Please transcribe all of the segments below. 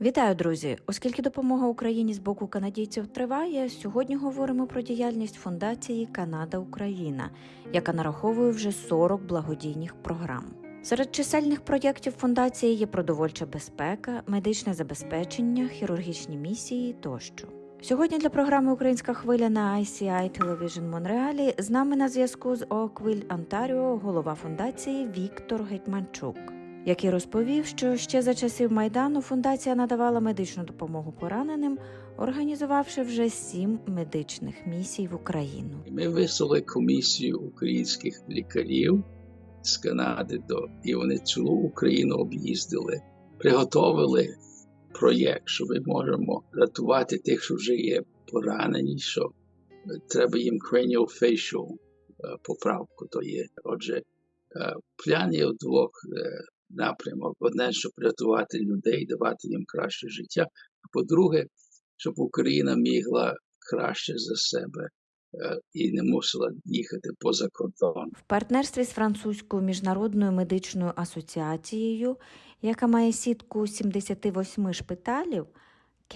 Вітаю, друзі! Оскільки допомога Україні з боку канадійців триває, сьогодні говоримо про діяльність фундації Канада Україна, яка нараховує вже 40 благодійних програм. Серед чисельних проєктів фундації є продовольча безпека, медичне забезпечення, хірургічні місії тощо. Сьогодні для програми Українська хвиля на ICI Television Монреалі з нами на зв'язку з Оквіль, Онтаріо, голова фундації Віктор Гетьманчук який розповів, що ще за часів майдану фундація надавала медичну допомогу пораненим, організувавши вже сім медичних місій в Україну. Ми вислали комісію українських лікарів з Канади до і вони цілу Україну об'їздили, приготовили проєкт, що ми можемо рятувати тих, що вже є поранені, що треба їм craniofacial е, поправку. То є. Отже, е, план двох е, напрямок. Одне, щоб рятувати людей, давати їм краще життя. А по-друге, щоб Україна мігла краще за себе е, і не мусила їхати поза кордон. В партнерстві з французькою міжнародною медичною асоціацією, яка має сітку 78 шпиталів,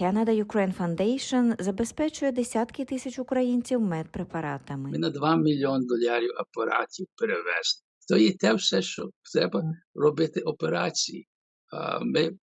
Canada Ukraine Foundation забезпечує десятки тисяч українців Ми медпрепаратами. на 2 мільйони доларів апаратів перевезли. То є те все, що треба робити операції. Ми е,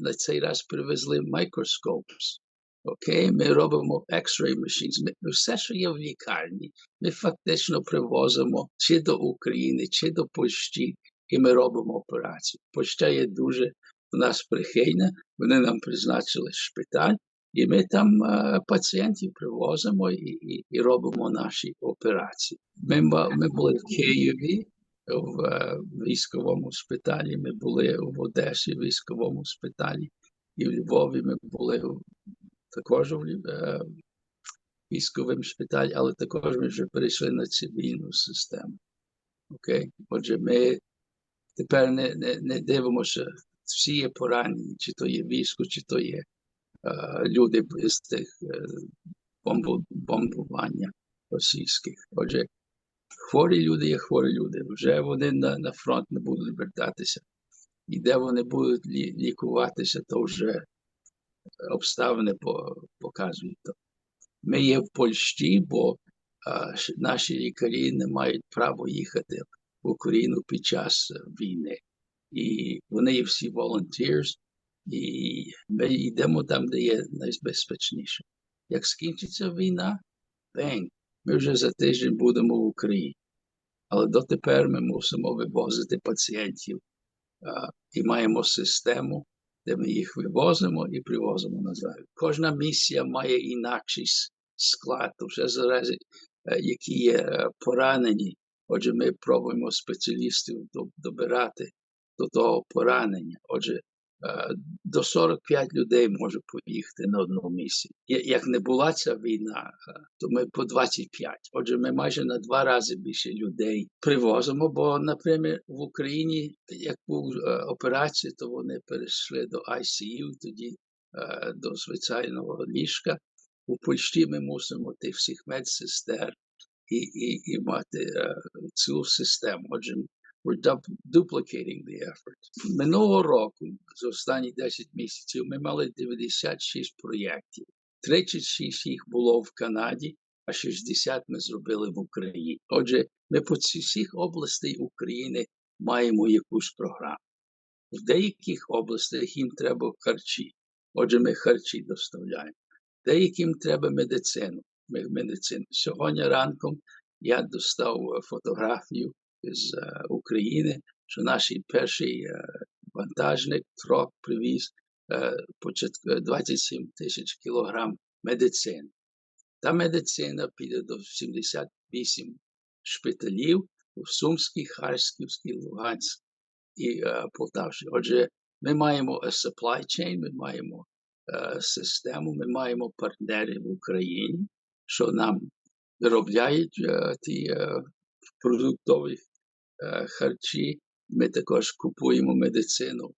на- цей раз привезли microscopes. Окей, ми робимо X-ray machines. Ми все, що є в лікарні, ми фактично привозимо чи до України, чи до Польщі, і ми робимо операцію. Польща є дуже в нас прихильна. Вони нам призначили шпиталь, і ми там е, пацієнтів привозимо і, і, і робимо наші операції. Ми, ми були в Києві в е, військовому шпиталі, ми були в Одесі в військовому шпиталі, і в Львові ми були також в е, військовому шпиталі, але також ми вже перейшли на цивільну систему. Окей? Отже, ми тепер не, не, не дивимося, всі є поранені, чи то є військо, чи то є е, люди з тих е, бомбу, бомбування російських. Отже, хворі люди є хворі люди. Вже вони на, на фронт не будуть вертатися. І де вони будуть лі, лікуватися, то вже обставини по, показують. Ми є в Польщі, бо а, наші лікарі не мають права їхати в Україну під час війни. І вони є всі volunteers, і ми йдемо там, де є найбезпечніше. Як скінчиться війна, бень, ми вже за тиждень будемо в Україні. Але дотепер ми мусимо вивозити пацієнтів а, і маємо систему, де ми їх вивозимо і привозимо назад. Кожна місія має інакший склад, вже залежить, е, які є е, поранені. Отже, ми пробуємо спеціалістів добирати до того поранення. Отже, до 45 людей може поїхати на одну місію. Як не була ця війна, е, то ми по 25. Отже, ми майже на два рази більше людей привозимо, бо, наприклад, в Україні, як був е, операція, то вони перейшли до ICU, тоді е, до звичайного ліжка. У Польщі ми мусимо тих всіх медсестер і, і, і мати е, цю систему. Отже, we're duplicating the effort. Минулого року, за останні 10 місяців, ми мали 96 проєктів. 36 їх було в Канаді, а 60 ми зробили в Україні. Отже, ми по всіх областей України маємо якусь програму. В деяких областях їм треба харчі. Отже, ми харчі доставляємо. Деяким треба медицину. Медицину. Сьогодні ранком я достав фотографію з е, України, що наш перший е, вантажник трок привіз е, початку 27 тисяч кілограм медицини. Та медицина піде до 78 шпиталів у Сумській, Харківській, Луганській і е, Полтавській. Отже, ми маємо supply chain, ми маємо е, систему, ми маємо партнерів в Україні, що нам виробляють е, ті е, продуктові е, харчі. Ми також купуємо медицину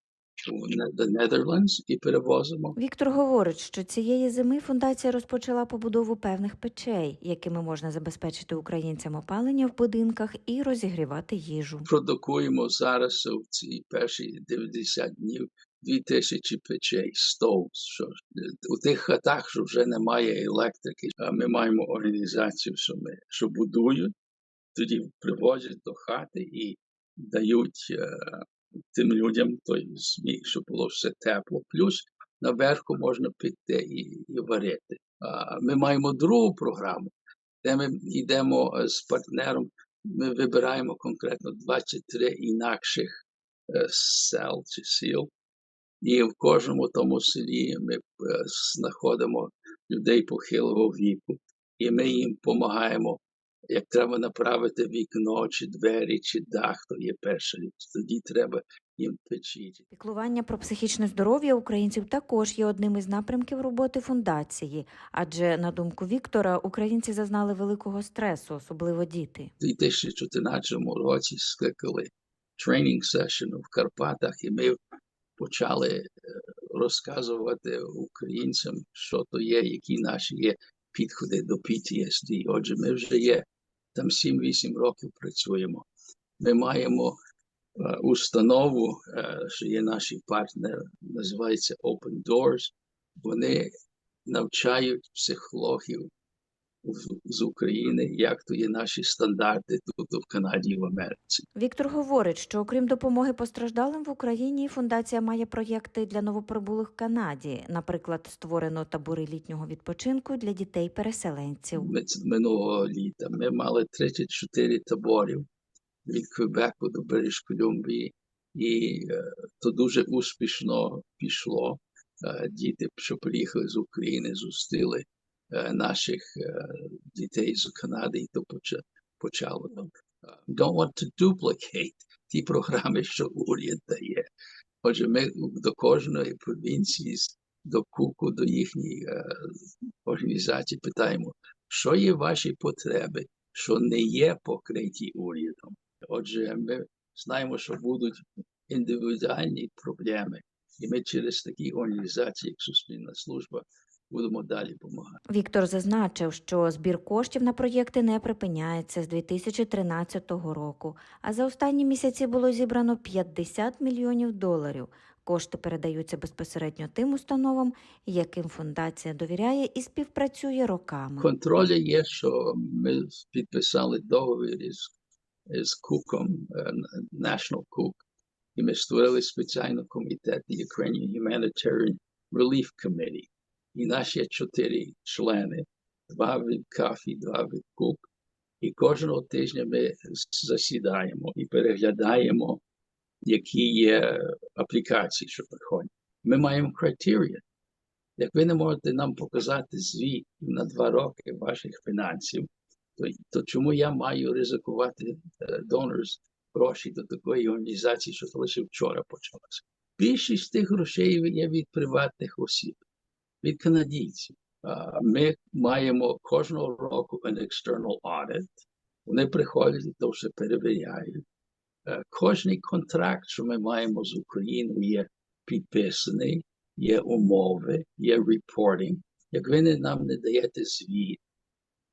в Netherlands і перевозимо. Віктор говорить, що цієї зими фундація розпочала побудову певних печей, якими можна забезпечити українцям опалення в будинках і розігрівати їжу. Продукуємо зараз в ці перші 90 днів дві тисячі печей, стов. Що, у тих хатах, що вже немає електрики, а ми маємо організацію, що, ми, що будують, тоді привозять до хати і дають е, тим людям той зміг, щоб було все тепло. Плюс наверху можна піти і, і варити. А ми маємо другу програму, де ми йдемо е, з партнером. Ми вибираємо конкретно 23 інакших е, сел чи сіл, і в кожному тому селі ми е, знаходимо людей похилого віку, і ми їм допомагаємо, як треба направити вікно, чи двері, чи дах, то є перша річ. Тоді треба їм печі. Піклування про психічне здоров'я українців також є одним із напрямків роботи фундації, адже, на думку Віктора, українці зазнали великого стресу, особливо діти. У 2014 році скликали тренінг сешн в Карпатах, і ми почали е, розказувати українцям, що то є, які наші є підходи до PTSD. Отже, ми вже є там 7-8 років працюємо. Ми маємо е, установу, е, що є наші партнери, називається Open Doors. Вони навчають психологів з України, як то є наші стандарти тут в Канаді і в Америці. Віктор говорить, що окрім допомоги постраждалим в Україні, фундація має проєкти для новоприбулих в Канаді. Наприклад, створено табори літнього відпочинку для дітей-переселенців. Ми минулого літа ми мали 34 таборів від Квебеку до Брitish Колумбії, і е, то дуже успішно пішло. Е, діти, що приїхали з України, зустріли наших е, дітей з Канади, і то поча- почало. Е, Don't want to duplicate ті програми, що уряд дає. Отже, ми до кожної провінції, до куку, до їхньої е, організації питаємо, що є ваші потреби, що не є покриті урядом. Отже, ми знаємо, що будуть індивідуальні проблеми, і ми через такі організації, як Суспільна служба, будемо далі допомагати. Віктор зазначив, що збір коштів на проєкти не припиняється з 2013 року, а за останні місяці було зібрано 50 мільйонів доларів. Кошти передаються безпосередньо тим установам, яким фундація довіряє і співпрацює роками. Контроля є, що ми підписали договір із, із Куком, е, National Cook, і ми створили спеціальний комітет The Ukrainian Humanitarian Relief Committee. І наші чотири члени, два від КАФІ, два від КУК. І кожного тижня ми засідаємо і переглядаємо, які є аплікації, що приходять. Ми маємо критерії. Як ви не можете нам показати звіт на два роки ваших фінансів, то, то чому я маю ризикувати е, donors гроші до такої організації, що лише вчора почалося? Більшість тих грошей є від приватних осіб, від канадійців. Ми маємо кожного року an external audit. Вони приходять і то все перевіряють. Е, Кожний контракт, що ми маємо з Україною, є підписаний, є умови, є reporting. Як ви не, нам не даєте звіт,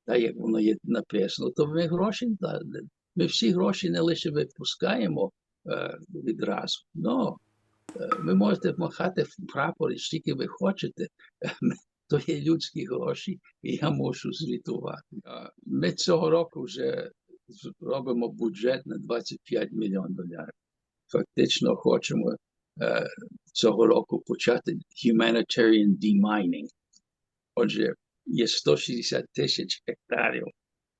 так як воно є написано, то ми гроші дали. Ми всі гроші не лише випускаємо е, відразу. No. Е, ви можете махати в прапор, скільки ви хочете. То є людські гроші, і я мушу звітувати. Ми цього року вже з- робимо бюджет на 25 мільйонів доларів. Фактично хочемо е, цього року почати humanitarian demining. Отже, є 160 тисяч гектарів,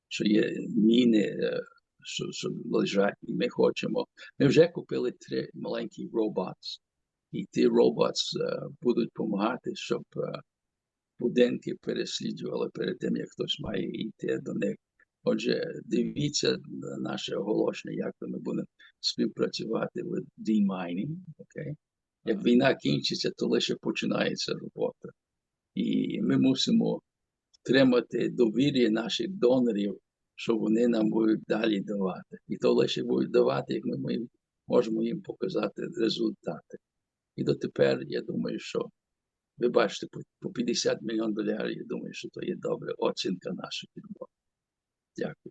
що є міни, е, що, що лежать, і ми хочемо. Ми вже купили три маленькі роботи, і ті роботи е, будуть допомагати, щоб е, будинки переслідували перед тим, як хтось має йти до них. Отже, дивіться на наше оголошення, як ми будемо співпрацювати with demining. Okay? Як війна кінчиться, то лише починається робота. І ми мусимо втримати довір'я наших донорів, що вони нам будуть далі давати. І то лише будуть давати, як ми ми можемо їм показати результати. І дотепер я думаю, що ви бачите, по- по 50 мільйон доларів, я думаю, що то є добра оцінка нашої роботи. Дякую.